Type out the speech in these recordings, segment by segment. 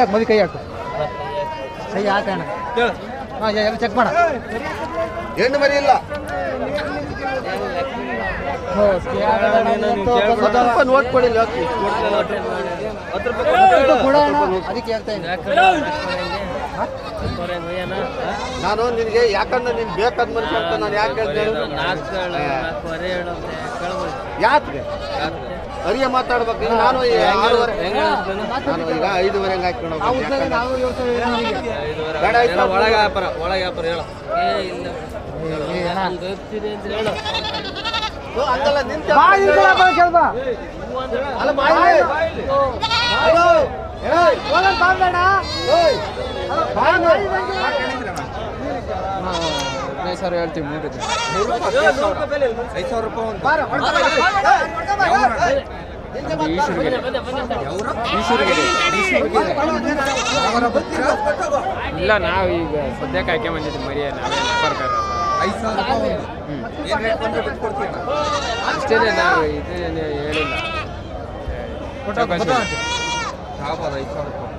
ಹಾಕು ಮದಿ ಕೈ ಹಾಕು. ಕೈ ಹಾಕೋಣ ಹಾಂ ಎಲ್ಲ ಚೆಕ್ ಮಾಡ. ಹೆಣ್ಣು ಮರಿ ಇಲ್ಲ. ಸ್ವಲ್ಪ ನೋಟ್ ಕೊಡಿ ಅದಕ್ಕೆ ಹೇಳ್ತಾ ನಾನು ನಿನಗೆ ಯಾಕಂದ್ರೆ ನೀನು ಬೇಕಾದ ಮನುಷ್ಯ ಅಂತ ನಾನು ಯಾಕೆ ಹೇಳ್ತೇನೆ ಯಾಕೆ ಅರಿಯ ಮಾತಾಡ್ಬೇಕು. ಈಗ ನಾನು ಈ ಆರೂವರೆ ನಾನು ಈಗ ಐದುವರೆ ಹಂಗೆ ಹಾಕೊಂಡು ನಾವು ಹೋಗ್ತೀನಿ. ಉದ್ದಾಗ ನಾವು ಹೇಳ್ತೇವೆ ನಿನಗೆ. ಬೇಡ ಐದು ಸಾವಿರ ಒಳಗೆ ವ್ಯಾಪಾರ ಒಳಗೆ ವ್ಯಾಪಾರ ಹೇಳು. ಏ, ಅಣ್ಣ. ಓ, ಹಂಗಲ್ಲ ನಿಂತ ಬಾ, ಈ ಕಡೆ ಬಾ, ಕೇಳ್ ಬಾ. ಅಲ್ಲ ಮಾಡಿ ಹಲೋ ಏಯ್ ಹದಿನೈದು ಸಾವಿರ ಹೇಳ್ತೀವಿ ಮೂರು ಐದು ಸಾವಿರ ರೂಪಾಯಿ ಇಲ್ಲ ನಾವು ಈಗ ಸದ್ಯಕ್ಕೆ ಆಯ್ಕೆ ಬಂದಿದ್ದೀವಿ ಮರಿಯ ನಾವೇ ಐದು ಸಾವಿರ ರೂಪಾಯಿ ಏನು ರೇಟ್ ಬಂದ್ರೆ ಅಷ್ಟೇ ನಾವು ಇದೇನು ಹೇಳಿಲ್ಲ ಚೌಕಾಸಿ. ಆಗ್ಬೋದು ಐದು ಸಾವಿರ ರೂಪಾಯಿ.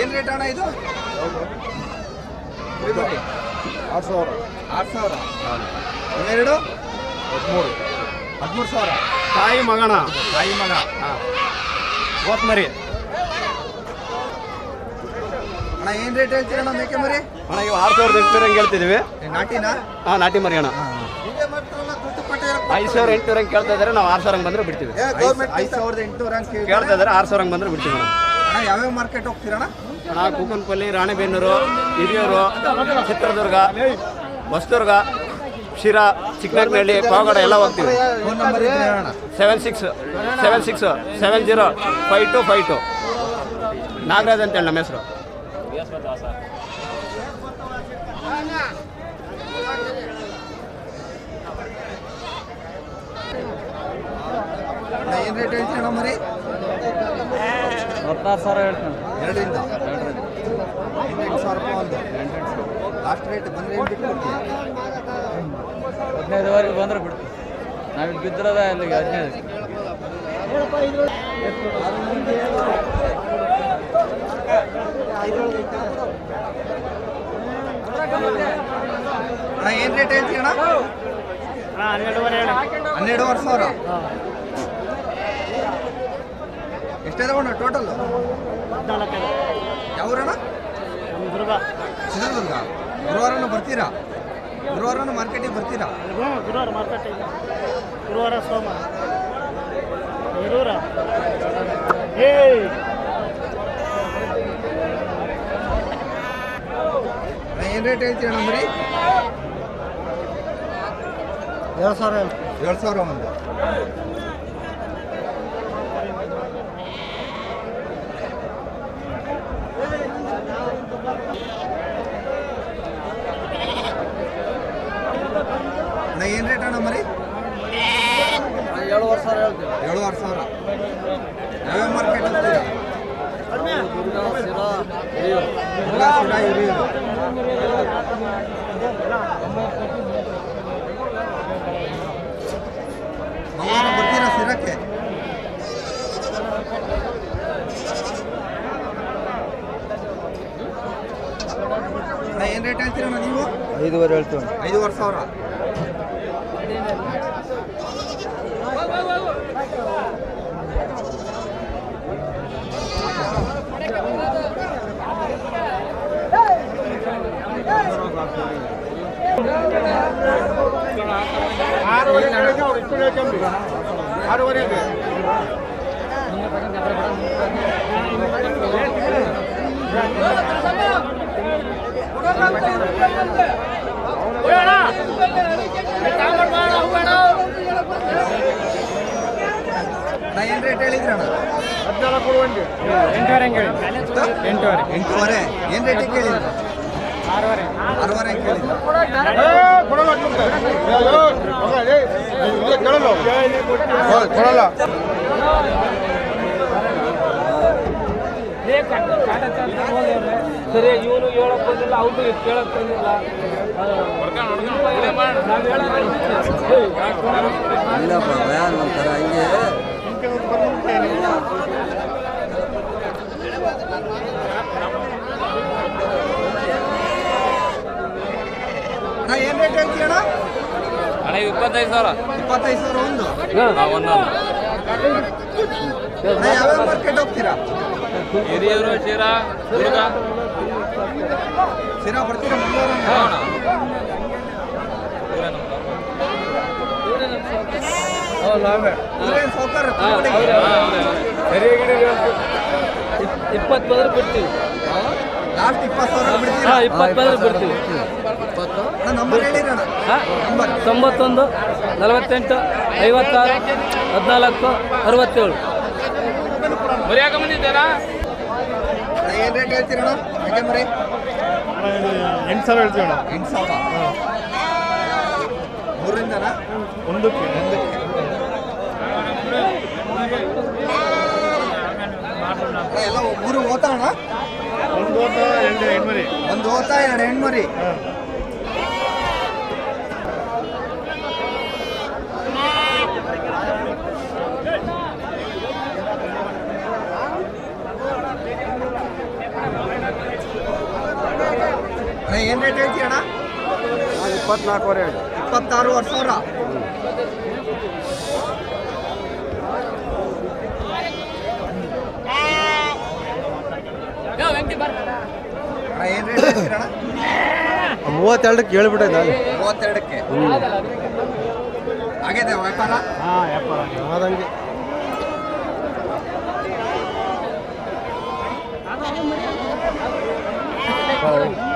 ಏನು ರೇಟ್ ಅಣ್ಣ ಇದು? ಆರು ಸಾವಿರ. ಆರು ಸಾವಿರ? ಹನ್ನೆರಡು ಹದಿಮೂರು. ಹದಿಮೂರು ಸಾವಿರ. ತಾಯಿ ಮಗಣ ತಾಯಿ ಮಗ. ಹೋತ್ ಮರಿ ಅಣ್ಣ ಏನು ರೇಟ್ ಹೇಳ್ತೀರಣ್ಣ ಮೇಕೆ ಮರಿ? ಅಣ್ಣ ಇವು ಆರು ಸಾವಿರದ ಹೇಳ್ತಿದೀವಿ ಹೇಳ್ತಿದ್ದೀವಿ. ನಾಟಿನಾ? ಹಾಂ ನಾಟಿ ಮರಿ ಅಣ್ಣ. ಐದು ಸಾವಿರ ಎಂಟುನೂರ ಹಂಗೆ ಕೇಳ್ತಾ ಇದ್ದಾರೆ ನಾವು ಆರು ಸಾವಿರ ಹಂಗೆ ಬಂದರೆ ಬಿಡ್ತೀವಿ. ಐದು ಸಾವಿರದ ಎಂಟುನೂರ ಕೇಳ್ತಾ ಇದ್ದಾರೆ. ಆರು ಸಾವಿರ ಹಂಗೆ ಬಂದರೆ ಬಿಡ್ತೀವಿ ಅಣ್ಣ ಯಾವ್ಯಾವ ಮಾರ್ಕೆಟ್ ಹೋಗ್ತೀರಣ್ಣ? ನಾ ಕೂಕನಪಲ್ಲಿ ರಾಣೆಬೆನ್ನೂರು ಹಿರಿಯೂರು ಚಿತ್ರದುರ್ಗ ಹೊಸದುರ್ಗ ಶಿರಾ ಚಿಕ್ಕನಹಳ್ಳಿ ಪಾವಗಡ ಎಲ್ಲ ಹೋಗ್ತೀವಿ. Seven six seven six seven zero five two five two Nagaraj ಅಂತೇಳಿ ನಮ್ಮ ಹೆಸರು ಅಣ್ಣ ಏನು ರೇಟ್ ಹೇಳ್ತೀರಣ್ಣ ಮರಿ ಹದಿನಾರು ಸಾವಿರ ಹೇಳ್ತೀನಿ. ಎರಡರಿಂದ? ಎಂಟು ಸಾವಿರ ರೂಪಾಯಿ ಒಂದು. ಲಾಸ್ಟ್ ರೇಟ್ ಬಂದರೆ ಏನು ಬಿಟ್ಟು ಕೊಡ್ತೀವಿ ಹದಿನೈದುವರೆಗೆ ಬಂದ್ರೆ ಬಿಡ್ತೀವಿ ನಾವು ಬಿದ್ದಿರೋದ ಅಲ್ಲಿಗೆ ಹದಿನೈದು. ಅಣ್ಣ ಏನು ರೇಟ್ ಹೇಳ್ತೀರಣ್ಣ ಹನ್ನೆರಡುವರೆ ಸಾವಿರ? ಎಷ್ಟಿದಾವಣ್ಣ ಟೋಟಲ್ ಯಾವೂರಣ್ಣ? ಚಿತ್ರದುರ್ಗ. ಗುರುವಾರನೂ ಬರ್ತೀರಾ? ಗುರುವಾರನೂ ಮಾರ್ಕೆಟಿಗೆ ಬರ್ತೀರಾ? ಗುರುವಾರ ಮಾರ್ಕೆಟ್ ಇದೆ ಗುರುವಾರ ಸೋಮವಾರ. ಹೇ ಏನು ರೇಟ್ ಹೇಳ್ತೀರಣ್ಣ ಮರಿ ಎರಡು ಸಾವಿರ. ಎರಡು ಸಾವಿರ ಒಂದು ಅಣ್ಣ ಏನು ರೇಟ್ ಅಣ್ಣ ಮರಿ ಏಳುವರೆ ಸಾವಿರ. ಯಾವ್ಯಾವ ಮಾರ್ಕೆಟ್ ಹೋಗ್ತೀರಾ ಬರ್ತೀರಾ ಸಿರಕ್ಕೆ? ಏನು ರೇಟ್ ಹೇಳ್ತೀರಣ್ಣ ನೀವು? ಐದುವರೆ ಹೇಳ್ತೀವಿ ಐದುವರೆ ಸಾವಿರ. ಅಣ್ಣ ಏನು ರೇಟ್ ಹೇಳಿದ್ರಣ್ಣ ಎಂಟುವರೆ ಹಂಗೆ ಹೇಳಿ ಎಂಟುವರೆ ಎಂಟೂವರೆ ಏನು ರೇಟಿಗೆ ಕೇಳಿದ್ರು ಆರೂವರೆ ಆರೂವರೆ ಕೇಳಿದ್ರು ಕೊಡಲ್ಲ ಸರಿ ಇವನು ಹೇಳಕ್ ಬಂದಿಲ್ಲ ಅವ್ರು ಕೇಳಕ್ ಬಂದಿಲ್ಲ ನಾವ್ ಹೇಳೋದು- ಏಯ್, ಇಲ್ಲಪ್ಪ ಒಂಥರ ಹಿಂಗೆ ಏನು ರೇಟ್ ಹೇಳ್ತೀಯಣ್ಣ ಅಣ್ಣ ಇಪ್ಪತ್ತೈದು ಸಾವಿರ? ಇಪ್ಪತ್ತೈದು ಸಾವಿರ ಒಂದು? ಒಂದೊಂದು ಹಿರಿಯರು ಯಾವ್ಯಾವ ಮಾರ್ಕೆಟ್ ಹೋಗ್ತೀರಾ? ಹಿರಿಯೂರು ಶಿರಾ ದುರ್ಗ. ಸಿರಾ ಬರ್ತೀರಾ ಮಂಗಳೂರು? ಹಾ ಇಪ್ಪತ್ತು ಬಂದ್ರೆ ಬಿಡ್ತೀವಿ. ಲಾಸ್ಟ್ ಇಪ್ಪತ್ತು ಸಾವಿರ ಇಪ್ಪತ್ತು ಬಂದ್ರೆ ಬಿಡ್ತೀವಿ ಅಣ್ಣ ನಂಬರ್ ಹೇಳಿರಣ್ಣ ನಂಬರ್ ತೊಂಬತ್ತೊಂದು ನಲವತ್ತೆಂಟು ಐವತ್ತಾರು ಹದಿನಾಲ್ಕು ಅರವತ್ತೇಳು. ಏನು ರೇಟ್ ಹೇಳ್ತೀರಣ್ಣ? ಯಾಕೆ ಮರಿ ಎಂಟು ಸಾವಿರ ಹೇಳ್ತೀವಿ ಎಂಟು ಸಾವಿರ? ಮೂರಿಂದನಾ ಒಂದಕ್ಕೆ. ಎಲ್ಲ ಮೂರು ಓತಾ ಅಣ್ಣ? ಒಂದು ಓತ ಎರಡು ಹೆಣ್ಮರಿ ಒಂದು ಓತಾ ಎರಡು ಹೆಣ್ಮರಿ ಏನು ರೇಟ್ ಹೇಳ್ತೀಯ ಅಣ್ಣ? ಇಪ್ಪತ್ನಾಲ್ಕುವರೆ ಇಪ್ಪತ್ತಾರೂವರೆ ಸಾವಿರ? ಏನು ರೇಟ್ ಮೂವತ್ತೆರಡಕ್ಕೆ ಹೇಳ್ಬಿಟ್ಟೈತೆ ನಾನು ಮೂವತ್ತೆರಡಕ್ಕೆ? ಆಗಿದೆ ವ್ಯಾಪಾರ? ಹಾಂ ವ್ಯಾಪಾರ ಆದಂಗೆ. ಅದು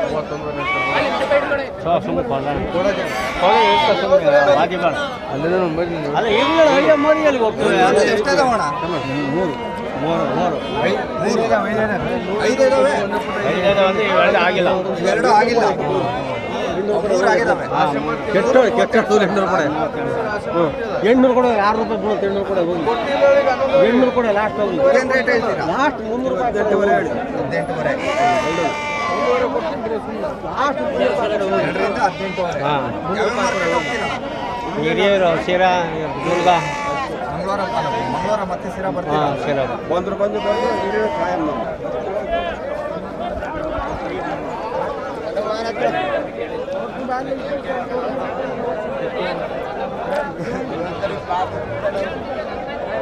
ಕೆಟ್ಟ ಕೆಟ್ಟ ಎಂಟ್ನೂರು ಕೂಡ ಎಂಟ್ನೂರು ಕೂಡ ಆರು ರೂಪಾಯಿ ಬೀಳುತ್ತೆ ಎಂಟ್ನೂರು ಕೂಡ ಹೋಗಿ ಎಂಟ್ನೂರು ಕೂಡ ಲಾಸ್ಟ್ ಹೋಗಿ ಲಾಸ್ಟ್ ಮುನ್ನೂರು ರೂಪಾಯಿ ಹಿರಿಯರು ಶಿರಾ ದುರ್ಗ. ಮಂಗಳವಾರ ಮಂಗಳವಾರ ಮತ್ತೆ ಶಿರಾ ಬರ್ತೀರಾ ಹಾಂ ಶಿರಾ. ಬಂದ್ರು ಬಂದು ಬಂದು ಹಿರಿಯರು ಕಾಯಂ ನಾವು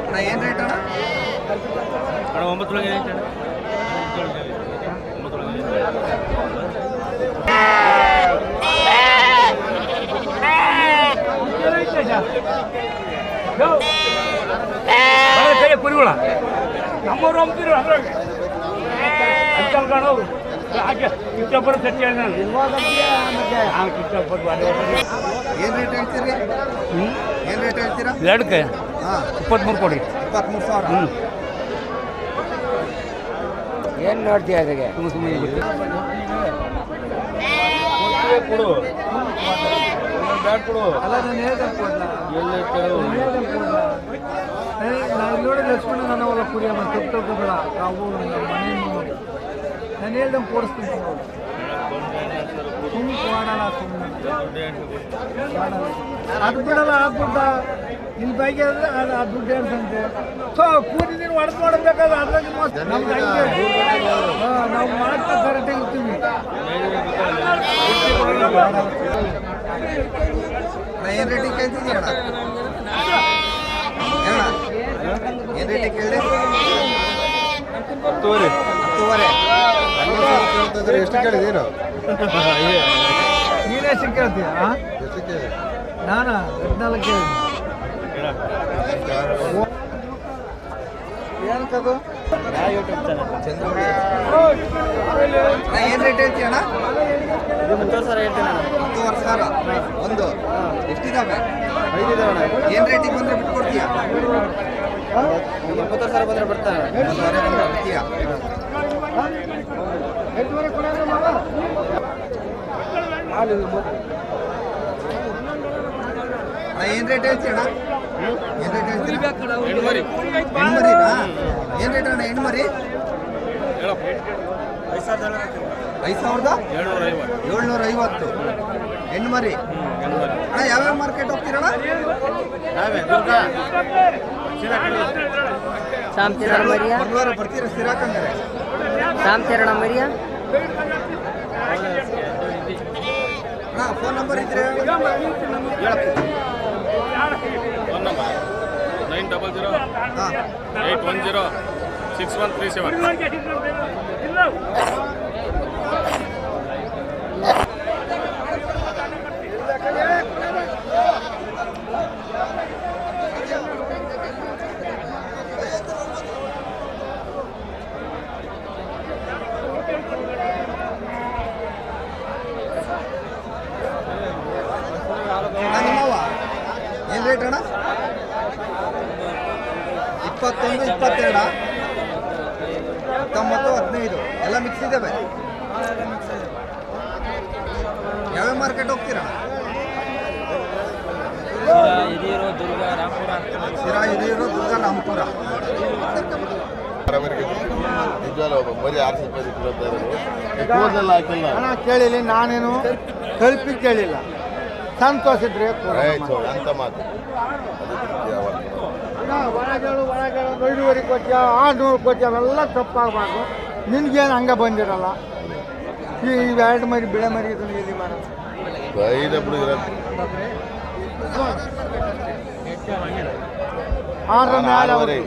ಅಣ್ಣ ಏನು ರೇಟ್ ಅಣ್ಣ? ಒಂಬತ್ತು ಕುರಿಗಳ ನಮ್ಮೂರು ಅಂತೀರು ಅದ್ರಾಗ ಅಂಕಲ್ ಕಾಣೋ ಹಾಗೆ ಕಿಚ್ಚಪ್ಪರ ಸತ್ಯ ಹೇಳಿ ನಾನು ಹಾಂ ಏನು ರೇಟ್ ಹೇಳ್ತೀರಿ? ಏನು ರೇಟ್ ಹೇಳ್ತೀರಾ? ಎರಡಕ್ಕೆ ಇಪ್ಪತ್ತ್ಮೂರು ಕೊಡಿ. ಇಪ್ಪತ್ತ್ಮೂರು ಸಾವಿರ. ಏನು ನೋಡ್ತೀಯ ಅದಕ್ಕೆ? ನಾನು ನಾನು ನೋಡಿ ಲಕ್ಷ್ಮಣ ಕುರಿಯ ಮತ್ತೆ ನಾವು ನಾನು ಹೇಳ್ದಂಗೆ ಕೊಡಿಸ್ತೀನಿ ಸುಮ್ಮನೆ ಮಾಡಲ್ಲ ಸುಮ್ಮನೆ ಅದು ಬಿಡಲ್ಲ ಇಲ್ಲಿ ಬಗ್ಗೆ ಅಂದ್ರೆ ಅದು ಆ ದುಡ್ಡು ಹೇಳ್ತಂತೆ ಸೊ ಕೂಲಿ ನೀನು ಹೊಡೆದು ಮಾಡಬೇಕಾದ್ರೆ ಅದ್ರಾಗ ಮೋಸ ನಮ್ಗೆ ಹಂಗೆ. ಹಾ, ನಾವು ಮಾಡ್ತಾ ಕರೆಕ್ಟಾಗಿ ಇರ್ತೀವಿ. ಏನು ರೇಟಿಗೆ ಕೇಳ್ತಿದ್ದೀಯ ಅಣ್ಣ? ಏನು ರೇಟಿಗೆ ಕೇಳಿ ಹತ್ತುವರೆ. ಹತ್ತುವರೆ. ಎಷ್ಟು ಕೇಳಿದೇನು ನೀನೇ ಎಷ್ಟು ಕೇಳ್ತೀಯ ನಾನಾ? ಹದಿನಾಲ್ಕು ಕೇಳಿ ಏನಕ್ಕದು ಏನು ರೇಟ್ ಹೇಳ್ತೀಯ ಅಣ್ಣ ಹತ್ತುವರೆ ಸಾವಿರ ಒಂದು ಎಷ್ಟಿದಾವೆ ಏನು ರೇಟಿಗೆ ಬಂದರೆ ಬಿಟ್ಕೊಡ್ತೀಯ ಒಂಬತ್ತು ಸಾವಿರ ಬಂದರೆ ಬರ್ತಾನೆ ಸಾವಿರ ಬಂದರೆ ಬಿಡ್ತೀಯ ಏನು ರೇಟ್ ಹೇಳ್ತೀರ ಅಣ್ಣ? ಏನು ರೇಟ್ ಹೇಳ್ತೀರಿ ಹೆಣ್ಮರಿ. ಹೆಣ್ಮರಿನಾ? ಏನು ರೇಟ್ ಅಣ್ಣ ಹೆಣ್ಮರಿ? ಐದು ಸಾವಿರದ? ಏಳ್ನೂರ ಐವತ್ತು ಹೆಣ್ಣು ಮರಿ ಹೆಣ್ಮರಿ ಅಣ್ಣ? ಯಾವ್ಯಾವ ಮಾರ್ಕೆಟ್ ಹೋಗ್ತೀರಣ್ಣ ಮರಿಯಾ? ಬರ್ತೀರಾ ಮರಿಯಾ? ಅಣ್ಣ ಫೋನ್ ನಂಬರ್ ಇದ್ರೆ phone number nine double zero ಹಾಂ eight one zero six one three seven ಅಣ್ಣ ನಿಮ್ಮವ ಏನು ರೇಟ್ ಅಣ್ಣ ಇಪ್ಪತ್ತೊಂದು ಇಪ್ಪತ್ತೆರಡ, ಹತ್ತೊಂಬತ್ತು, ಹದಿನೈದು. ಎಲ್ಲ ಮಿಕ್ಸ್ ಇದ್ದಾವೆ ಯಾವ್ಯಾವ ಮಾರ್ಕೆಟ್ ಹೋಗ್ತೀರಾ? ಹಿರಿಯೂರು ಕೇಳಿಲ್ಲ ನಾನೇನು ಕಲ್ಪಿ ಕೇಳಿಲ್ಲ. ಸಂತೋಷ ಇದ್ರೆ ಅಂತ ಮಾತು. ಒಳಗಳು ಒಳಗಳು ಐದುವರೆ ಕೊಟ್ಟ ಆರ್ನೂರು ಕೋಟಿ ಅವೆಲ್ಲ ತಪ್ಪಾಗಬಾರ್ದು. ನಿನ್ಗೇನು ಹಂಗೆ ಬಂದಿರಲ್ಲ? ಈ ಎರಡು ಮರಿ ಬಿಳೆ ಮರಿ ಇದನ್ನು ಎಲ್ಲಿ ಮಾಡೋದು ಆರು ನಡೆದಿದೆ?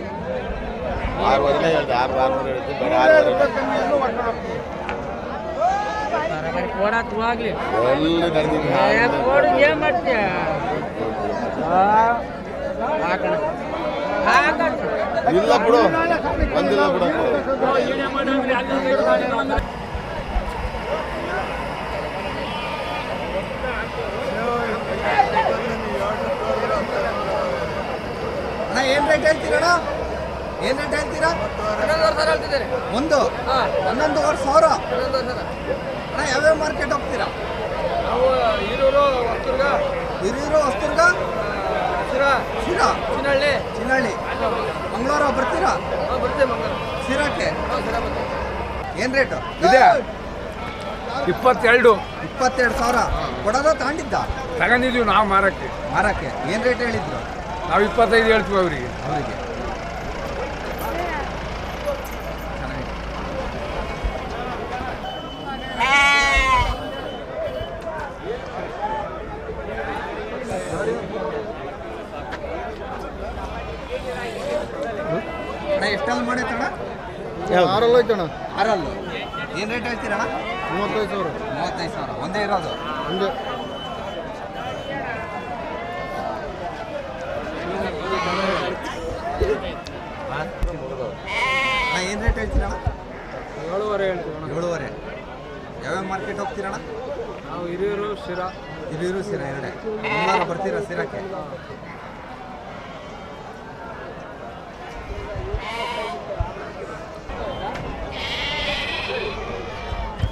ಏನ್ ಮಾಡ್ತೀಯ? ಇಲ್ಲ ಬಿಡು. ಬಂದಿಲ್ಲ ಬಿಡು. ಅಣ್ಣ ಏನು ರೇಟ್ ಹೇಳ್ತೀರಣ್ಣ ಏನು ರೇಟ್ ಹೇಳ್ತೀರಾ? ಒಂದು. ಹನ್ನೊಂದುವರೆ ಸಾವಿರ. ಅಣ್ಣ ಯಾವ್ಯಾವ ಮಾರ್ಕೆಟ್ ಹೋಗ್ತೀರಾ? ಹಿರಿಯೂರು ಹೊಸದುರ್ಗ. ಶಿರಾ. ಚಿನ್ನಹಳ್ಳಿ ಮಂಗಳವಾರ ಬರ್ತೀರಾ? ಸಿರಾಕೆ ಏನು ರೇಟು ಇದೆ. ಇಪ್ಪತ್ತೆರಡು. ಇಪ್ಪತ್ತೆರಡು ಸಾವಿರ. ಕೊಡೋದ ತಗೊಂಡಿದ್ದ? ತಗೊಂಡಿದ್ದೀವಿ ನಾವು ಮಾರಕ್ಕೆ. ಮಾರಕ್ಕೆ. ಏನು ರೇಟ್ ಹೇಳಿದ್ರು? ನಾವು ಇಪ್ಪತ್ತೈದು ಹೇಳ್ತೀವಿ ಅವರಿಗೆ. ಅವರಿಗೆ. ಐತಣ್ಣ ಆರಲ್ಲು. ಏನು ರೇಟ್ ಹೇಳ್ತೀರಣ್ಣ? ಮೂವತ್ತೈದು ಸಾವಿರ. ಮೂವತ್ತೈದು ಸಾವಿರ. ಒಂದೇ ಇರೋದು? ಒಂದು. ಏನು ರೇಟ್ ಹೇಳ್ತೀರಣ್ಣ? ಏಳುವರೆ ಹೇಳ್ತೀವಿ ಏಳುವರೆ. ಯಾವ್ಯಾವ ಮಾರ್ಕೆಟ್ ಹೋಗ್ತೀರಣ್ಣ? ನಾವು ಹಿರಿಯೂರು ಶಿರಾ. ಹಿರಿಯೂರು ಶಿರಾ ಎರಡೇ. ಎಲ್ಲರೂ ಬರ್ತೀರಾ ಸಿರಾಕ್ಕೆ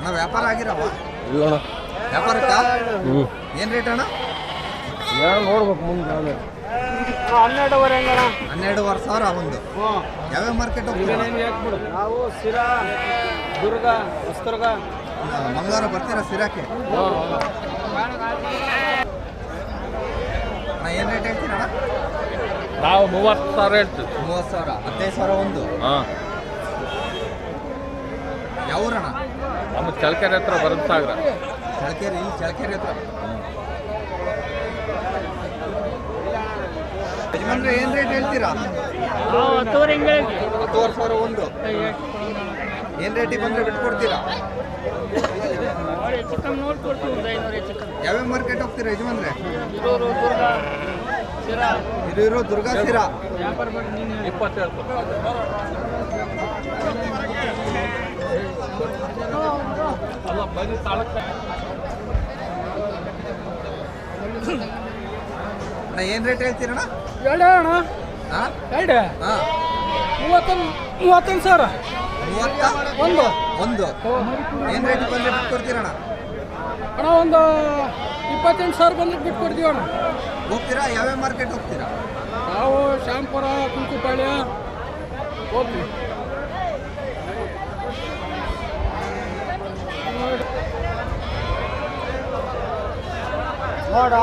ಅಣ್ಣ ವ್ಯಾಪಾರ ಆಗಿರವ? ಇಲ್ಲ ವ್ಯಾಪಾರಕ್ಕ? ಹ್ಞೂ ಏನು ರೇಟ್ ಅಣ್ಣ? ಯಾರು ನೋಡ್ಬೇಕು ಮುಂದೆ ಆಮೇಲೆ ಹನ್ನೆರಡುವರೆ ಸಾವಿರ ಒಂದು. ಯಾವ್ಯಾವ ಮಾರ್ಕೆಟ್ ಹೋಗ್ತೀರಾ? ನಾವು ಸಿರಾ ದುರ್ಗ ಹೊಸದುರ್ಗ. ಮಂಗಳವಾರ ಬರ್ತೀರಾ ಸಿರಾಕ್ಕೆ ಅಣ್ಣ ಏನು ರೇಟ್ ಹೇಳ್ತೀರಣ ನಾವು ಮೂವತ್ತು ಸಾವಿರ ಹೇಳ್ತೀವಿ. ಮೂವತ್ತು ಸಾವಿರ ಹದಿನೈದು ಸಾವಿರ ಒಂದು. ಹಾಂ. ಯಾವ ಊರಣ್ಣ ನಮ್ಮ ಚಳಕೆರೆ ಹತ್ರ ಬರುತ್ತೆ ಸಾಗರ. ಚಳಕೆರೆ ಇಲ್ಲಿ ಚಳಕೆರೆ ಹತ್ರ. ಯಜಮಾನ್ರೆ ಏನು ರೇಟ್ ಹೇಳ್ತೀರಾ? ಹತ್ತುವರೆ ಸಾವಿರ ಒಂದು. ಏನು ರೇಟಿಗೆ ಬಂದರೆ ಬಿಟ್ಕೊಡ್ತೀರಾ? ಯಾವ್ಯಾವ ಮಾರ್ಕೆಟ್ ಹೋಗ್ತೀರಾ ಯಜಮಾನ್ರೆ? ಹಿರಿಯೂರು ದುರ್ಗಾ ಸೀರಾ. ಇಪ್ಪತ್ತೇಳು. ಅಣ್ಣ ಏನು ರೇಟ್ ಹೇಳ್ತೀರಣ್ಣ? ಎರಡು ಅಣ್ಣ. ಹಾಂ ಎರಡು? ಹಾಂ ಮೂವತ್ತೊಂದು ಮೂವತ್ತೊಂದು ಸಾವಿರ. ಮೂವತ್ತ? ಒಂದು. ಒಂದು. ಏನು ರೇಟ್ ಬಂದರೆ ಬಿಟ್ಕೊಡ್ತೀರಣ್ಣ ಅಣ್ಣ ಒಂದು ಇಪ್ಪತ್ತೆಂಟು ಸಾವಿರ ಬಂದ್ರೆ ಬಿಟ್ಟು ಕೊಡ್ತೀವಿ ಅಣ್ಣ. ಹೋಗ್ತೀರಾ? ಯಾವ್ಯಾವ ಮಾರ್ಕೆಟ್ ಹೋಗ್ತೀರಾ? ನಾವು ಶ್ಯಾಂಪುರ ಕುಂಕುಪಾಳ್ಯ ಹೋಗ್ತೀವಿ. ನೋಡ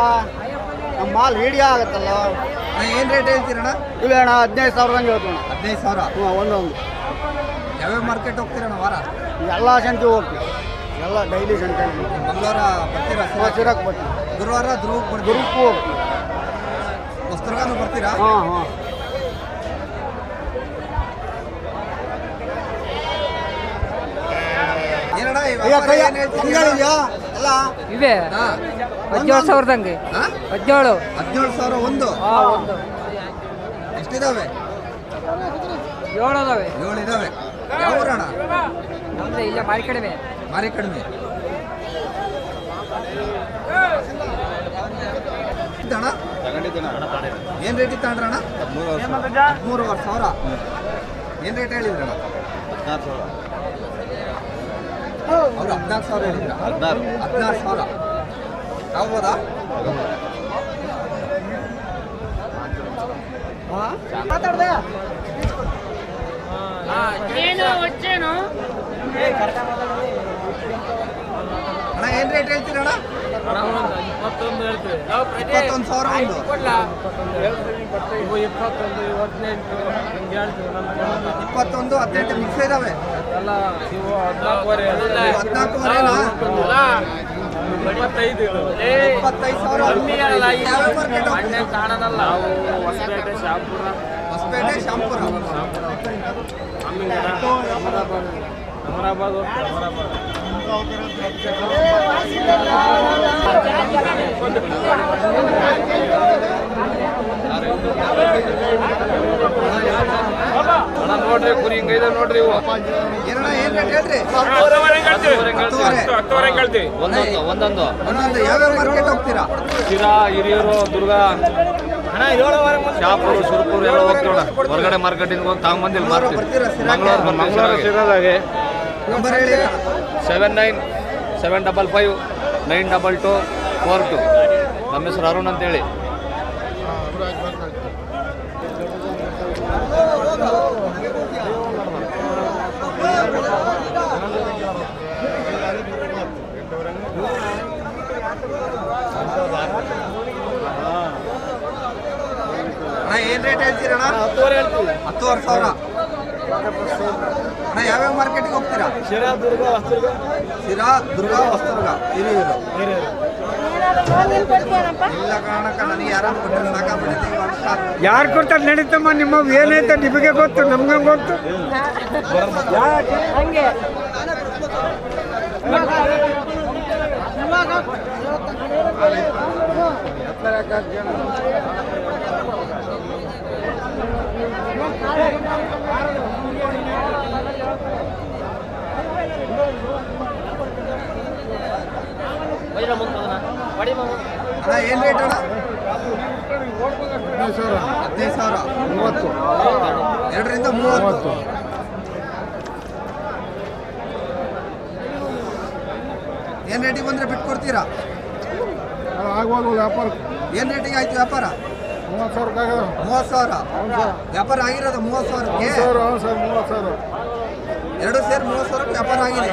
ನಮ್ಮ ಮಾಲ್ ಹಿಡಿಯ ಆಗತ್ತಲ್ಲ. ಏನು ರೇಟ್ ಹೇಳ್ತೀರಣ್ಣ? ಇಲ್ಲ ಅಣ್ಣ ಹದಿನೈದು ಸಾವಿರದಂಗೆ ಹೇಳ್ತೀವಿ ಹದಿನೈದು ಸಾವಿರ? ಹ್ಞೂ ಒಂದೊಂದು. ಯಾವ್ಯಾವ ಮಾರ್ಕೆಟ್ ಹೋಗ್ತೀರಣ್ಣ ವಾರ? ಎಲ್ಲ ಸಂತೆ ಹೋಗ್ತೀವಿ. ಎಲ್ಲ ಡೈಲಿ ಸಂತೆ. ಮಂಗಳವಾರ ಬರ್ತೀರಾ ಸಿರಕ್ಕೆ ಬರ್ತೀವಿ. ಗುರುವಾರ ಧ್ರುವಕ್ಕೆ ಬರ್ತೀವಿ ಧ್ರುವಕ್ಕೆ ಹೋಗ್ತೀವಿ. ಹೊಸದುರ್ಗನೂ ಬರ್ತೀರಾ? ಹಾಂ ಹಾಂ. ಏನಣ್ಣ ಇವೆ ಹಾ. ಹದಿನೇಳು ಸಾವಿರದಂಗೆ. ಹಂಗೆ ಹದಿನೇಳು. ಹದಿನೇಳು ಸಾವಿರ ಒಂದು. ಎಷ್ಟಿದಾವೆ ಏಳು ಅದಾವೆ ಏಳು ಇದಾವೆ ಯಾವ ಊರಣ್ಣ? ನಮ್ದು ಇಲ್ಲ ಮಾರಿ ಕಡಿಮೆ. ಮಾರಿ ಕಡಿಮೆ. ಇದ್ದಣ್ಣ? ಏನ್ ರೇಟ್ ಇತ್ತಣ್ಣ ಮೂರುವರೆ ಸಾವಿರ. ಏನ್ ರೇಟ್ ಹೇಳಿದ್ರಣ್ಣ? ಅವ್ರು ಹದಿನಾಲ್ಕು ಸಾವಿರ ಹೇಳಿದ್ರ? ಹದಿನಾರು ಸಾವಿರ. ಆಗ್ಬೋದಾ? ಅಣ್ಣ ಏನ್ ರೇಟ್ ಇಪ್ಪತ್ತೊಂದು ಹೇಳ್ತೀವಿ. ಇಪ್ಪತ್ತೊಂದು ಸಾವಿರ ಒಂದು. ಇಪ್ಪತ್ತೊಂದು ಹದಿನೆಂಟು ಮಿಕ್ಸ್ ಇದಾವೆ. ಎಲ್ಲ ಇವು ಹದಿನಾಲ್ಕುವರೆ ನಾವು ಹೊಸಪೇಟೆ ಶಾಪುರ ಹೊಸಪೇಟೆ ಶಾಂಪುರ ಅಮರಾಬಾದ್ ಹೋಗ್ತೀವಿ ಅಮರಾಬಾದ್ ಅಣ್ಣ ನೋಡ್ರಿ ಕುರಿ ನೋಡ್ರಿ ಒಂದೊಂದು ಒಂದೊಂದು ಮಾರ್ಕೆಟ್ ಹೋಗ್ತೀರಾ ಹಿರಿಯೂರು ದುರ್ಗ ಎಲ್ಲ ಹೊರಗಡೆ ಮಾರ್ಕೆಟಿಂಗ್ ಹೋಗಿ ಮಾರ್ತೀವಿ? ಮಂಗಳೂರು ಮಂಗಳೂರು ಹೇಳಿ seven nine seven double five nine double two four two ನಮ್ಮ ಹೆಸರು ಅರುಣ್ ಅಂತೇಳಿ ಅಣ್ಣ ಏನ್ ರೇಟ್ ಹೇಳ್ತೀರಣ್ಣ ಹತ್ತುವರೆ ಸಾವಿರ. ಅಣ್ಣ ಯಾವ್ಯಾವ ಮಾರ್ಕೆಟ್ಗೆ ಹೋಗ್ತೀರಾ? ಶಿರಾ ದುರ್ಗ ಹೊಸದುರ್ಗ? ಸಿರಾ ದುರ್ಗ ಹೊಸದುರ್ಗ. ಹಿರಿಯೂರು ಇಲ್ಲ ಕಾರಣಕ್ಕ ನನಗೆ ಯಾರು ಕೊಟ್ಟರೆ ಸಾಕಾಗ್ಬಿಟ್ಟಿದೆ ಇವಾಗ ಸಾಕು. ಯಾರು ಕೊಡ್ತಾರೆ ನಡೀತಮ್ಮ ನಿಮ್ಮ ಏನೈತೆ ನಿಮಗೆ ಗೊತ್ತು ನಮ್ಗೆ ಗೊತ್ತು. ಹಂಗೆ. ಅಣ್ಣ ಏನ್ ರೇಟ್ ಅಣ್ಣ? ಹದಿನೈದು ಸಾವಿರ. ಮೂವತ್ತು. ಎರಡರಿಂದ ಮೂವತ್ತು. ಏನ್ ರೇಟಿಗೆ ಬಂದ್ರೆ ಬಿಟ್ಕೊಡ್ತೀರಾ ಆಗುವಾಗ ವ್ಯಾಪಾರ. ಏನ್ ರೇಟಿಗೆ ಆಯ್ತು ವ್ಯಾಪಾರ? ಮೂವತ್ತು ಸಾವಿರ ಮೂವತ್ತು ಸಾವಿರ? ವ್ಯಾಪಾರ ಆಗಿರೋದು ಮೂವತ್ತು ಸಾವಿರಕ್ಕೆ? ಸರ್ ಮೂವತ್ತು ಸಾವಿರ. ಎರಡು ಸೇರಿ ಮೂವತ್ತು ಸಾವಿರಕ್ಕೆ ವ್ಯಾಪಾರ ಆಗಿದೆ.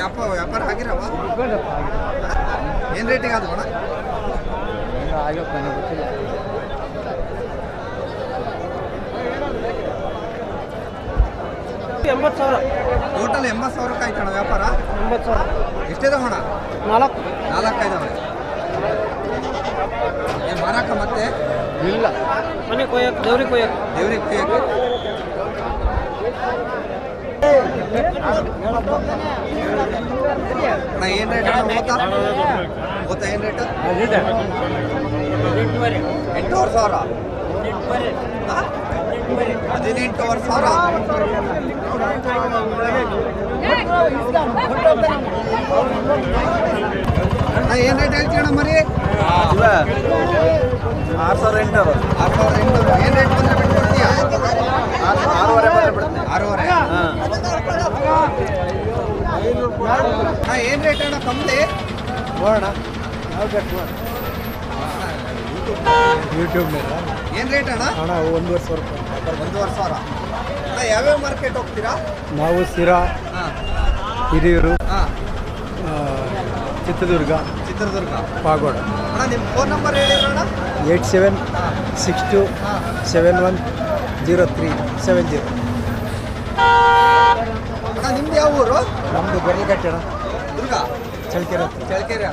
ವ್ಯಾಪಾರ ವ್ಯಾಪಾರ ಆಗಿರವ? ಏನ್ ರೇಟಿಗೆ ಅದು ಅಣ್ಣ? ಎಂಬತ್ತು ಸಾವಿರ. ಟೋಟಲ್ ಎಂಬತ್ತು ಸಾವಿರಕ್ಕೆ ಆಯ್ತಣ್ಣ ವ್ಯಾಪಾರ? ಎಂಬತ್ತು ಸಾವಿರ. ಎಷ್ಟಿದಾವ ಅಣ್ಣ? ನಾಲ್ಕು. ನಾಲ್ಕು ಐದವ. ಏನು ಮಾರಾಕ ಮತ್ತೆ? ಇಲ್ಲ. ಮನೆ ಕೊಯ್ಯಕ್ಕೆ ದೇವ್ರಿಗೆ ಕೊಯ್ಯಕ್ಕೆ ದೇವ್ರಿಗೆ ಅಣ್ಣ ಏನು ರೇಟ್ ಗೊತ್ತಾ ಗೊತ್ತಾ ಏನು ರೇಟ್ ಎಂಟೂವರೆ. ಸಾವಿರ? ಹದಿನೆಂಟೂವರೆ ಸಾವಿರ? ಅಣ್ಣ ಏನು ರೇಟ್ ಹೇಳ್ತೀಯಣ್ಣ ಮರಿ? ಆರು ಸಾವಿರ ಎಂಟು ಆರು ಸಾವಿರ ಎಂಟು ಏನು ರೇಟ್ ಬಂದರೆ ಆರೂವರೆ ಬಂದರೆ ಬಿಡುತ್ತೆ. ಆರೂವರೆ. ಹಾಂ. ಏನು ರೇಟ್ ಅಣ್ಣ ಕಮ್ಮಿ? ನೋಡೋಣ. ಯೂಟ್ಯೂಬ್ ಮೇಲೆ. ಏನು ರೇಟ್ ಅಣ್ಣ? ಅಣ್ಣ ಒಂದೂವರೆ ಸಾವಿರ ರೂಪಾಯಿ. ಒಂದೂವರೆ ಸಾವಿರ. ಅಣ್ಣ ಯಾವ್ಯಾವ ಮಾರ್ಕೆಟ್ ಹೋಗ್ತೀರಾ? ನಾವು ಸಿರಾ ಹಾಂ. ಹಿರಿಯೂರು ಚಿತ್ರದುರ್ಗ ಚಿತ್ರದುರ್ಗ. ಪಾಗೋಡ. ಅಣ್ಣ ನಿಮ್ಮ phone number ಹೇಳಿರೋಣ eight seven six two seven one zero three seven zero. ನಿಮ್ದು ಯಾವ ಊರು? ನಮ್ಮದು ಗೊರಲಗಟ್ಟೆ ಅಣ್ಣ. ದುರ್ಗ? ಚಳಕೆರೆ ಚಳಕೆರೆ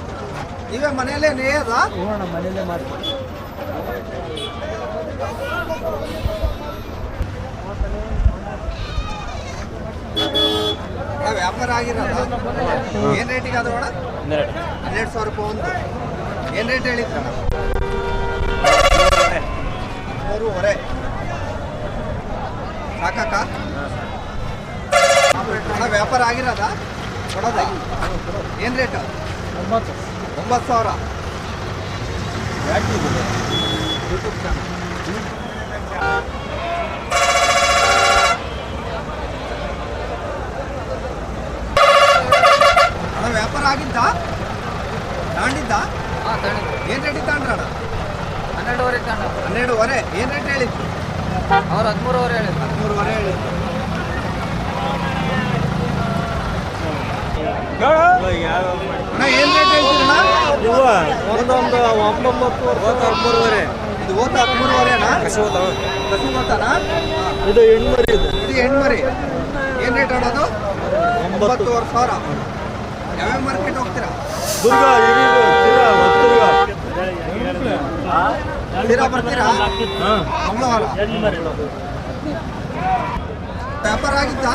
ನೀವೇ ಮನೆಯಲ್ಲೇ ನೇಯದ ಹ್ಞೂ ಅಣ್ಣ ಮನೆಯಲ್ಲೇ ಮಾಡ್ತೀವಿ. ಅಣ್ಣ ವ್ಯಾಪಾರ ಆಗಿರೋದ? ಏನು ರೇಟಿಗೆ ಅದು ಅಣ್ಣ ಹನ್ನೆರಡು ಸಾವಿರ ರೂಪಾಯಿ ಒಂದು. ಏನು ರೇಟ್ ಹೇಳಿದ್ರಣ್ಣ? ಮೂರುವರೆ. ಅಣ್ಣ ವ್ಯಾಪಾರ ಆಗಿರೋದ? ಕೊಡೋದ? ಏನು ರೇಟ್? ಒಂಬತ್ತು. ಒಂಬತ್ತು ಸಾವಿರ. ಅಣ್ಣ ವ್ಯಾಪಾರ ಆಗಿದ್ದ? ತಾಂಡಿದ್ದ ಹಾಂ ರೇಟ್ ಏನು ರೇಟಿಗೆ ತಾಂಡ್ರಣ್ಣ ಹನ್ನೆರಡುವರೆ ತಗೊಂಡು ಹನ್ನೆರಡುವರೆ. ಏನು ರೇಟ್ ಹೇಳಿದ್ದು? ಅವ್ರು ಹದಿಮೂರುವರೆ ಹೇಳಿದ್ರು. ಅಣ್ಣ ಏನು ರೇಟ್ ಹೇಳ್ತೀರಣ್ಣ ಒಂದೊಂದು ಒಂಬತ್ತು ಮೂರುವರೆ ಇದು ಓತ ಮೂರುವರೆನಾ ಕಸಿ ಓತ ಕಸಿ ಓತಾನ ಇದು ಹೆಣ್ಮರಿ ಇದು. ಇದು ಹೆಣ್ಮರಿ ಏನು ರೇಟ್ ಆಡೋದು ಒಂಬತ್ತುವರೆ ಸಾವಿರ. ಯಾವ್ಯಾವ ಮಾರ್ಕೆಟ್ ಹೋಗ್ತೀರಾ? ದುರ್ಗ ಹಿರಿಯೂರು ಸಿರಾ ಹೊಸದುರ್ಗ ತೀರಾ ಬರ್ತೀರಾ? ಮಂಗಳವಾರ. ವ್ಯಾಪಾರ ಆಗಿತ್ತ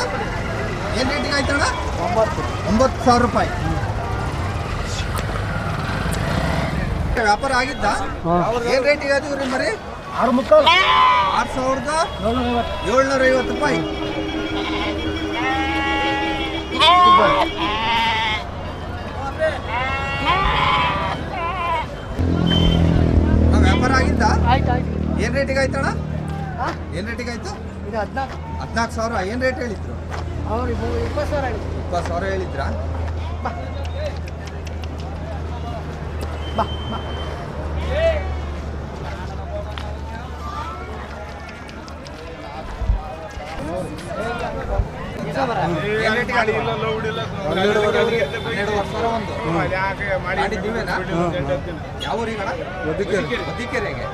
ಏನು ರೇಟಿಂಗ್ ಆಯ್ತಣ್ಣ? ಒಂಬತ್ತು ಒಂಬತ್ತು ಸಾವಿರ ರೂಪಾಯಿ. ವ್ಯಾಪಾರ ಆಗಿದ್ದ? ಏನು ರೇಟಿಂಗ್ ಆಯ್ತು ರೀ ಮರಿ? ಆರು ಮುಕ್ಕಾಲು ಆರು ಸಾವಿರದ ಏಳ್ನೂರ ಐವತ್ತು ರೂಪಾಯಿ ವ್ಯಾಪಾರ ಆಗಿದ್ದ? ಏನು ರೇಟಿಗೆ ಆಯ್ತಣ್ಣ? ಏನು ರೇಟಿಗೆ ಆಯ್ತು? ಇದು ಹದಿನಾಲ್ಕು. ಹದಿನಾಲ್ಕು ಸಾವಿರ ಏನು ರೇಟ್ ಹೇಳಿದ್ರು? ಅವ್ರು ಇಪ್ಪತ್ತು ಸಾವಿರ ಹೇಳಿದ್ರು. ಇಪ್ಪತ್ತು ಸಾವಿರ ಹೇಳಿದ್ರಾ? ಬಾ. ಬಾ ಯಾವ ಊರಿಗಣ ಬದುಕೇರಿ. ಬದಿಕೆರೆಗೆ